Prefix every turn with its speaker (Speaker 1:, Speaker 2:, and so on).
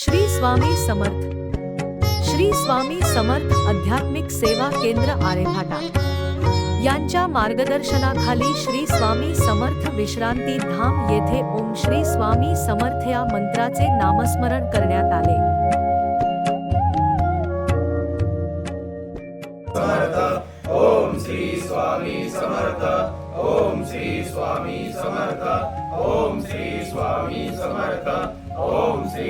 Speaker 1: श्री स्वामी समर्थ. श्री स्वामी समर्थ आध्यात्मिक सेवा केंद्र आरेभाटा यांच्या मार्गदर्शनाखाली श्री स्वामी समर्थ विश्रांती धाम येथे ओम श्री स्वामी समर्थ या मंत्राचे नामस्मरण करण्यात आले.
Speaker 2: ओम श्री स्वामी समर्थ. ओम श्री स्वामी समर्थ. ओम श्री स्वामी समर्थ. ओम श्री